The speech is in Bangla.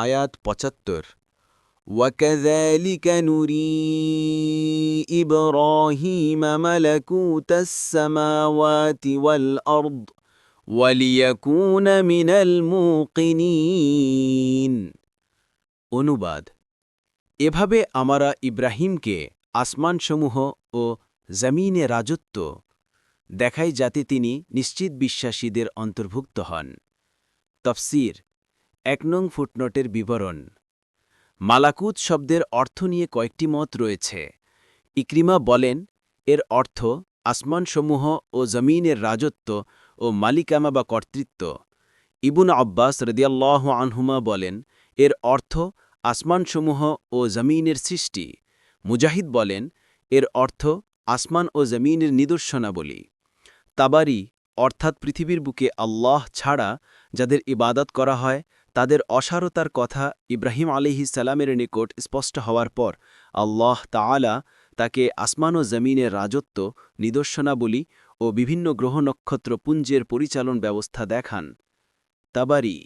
আয়াত পঁচাত্তর وكذلك نري إبراهيم ملكوت السماوات والأرض وليكون من الموقنين অনুবাদ এভাবে আমরা ইব্রাহিমকে আসমানসমূহ ও জমিনে রাজত্ব দেখাই যাতে তিনি নিশ্চিত বিশ্বাসীদের অন্তর্ভুক্ত হন তফসির এক নং ফুটনোটের বিবরণ। মালাকুত শব্দের অর্থ নিয়ে কয়েকটি মত রয়েছে। ইক্রিমা বলেন, এর অর্থ আসমানসমূহ ও জমিনের রাজত্ব ও মালিকামা বা কর্তৃত্ব। ইবুন আব্বাস রদিয়াল্লাহ আনহুমা বলেন, এর অর্থ আসমানসমূহ ও জমিনের সৃষ্টি। মুজাহিদ বলেন, এর অর্থ আসমান ও জমিনের নিদর্শনাবলী। তাবারি অর্থাৎ পৃথিবীর বুকে আল্লাহ ছাড়া যাদের ইবাদত করা হয়, তাদের অসারতার কথা ইব্রাহিম আলিহি সালামের নিকট স্পষ্ট হওয়ার পর আল্লাহ তাআলা তাকে আসমান ও জমিনের রাজত্ব, নিদর্শনাবলী ও বিভিন্ন গ্রহ নক্ষত্র পুঞ্জের পরিচালন ব্যবস্থা দেখান। তাবারি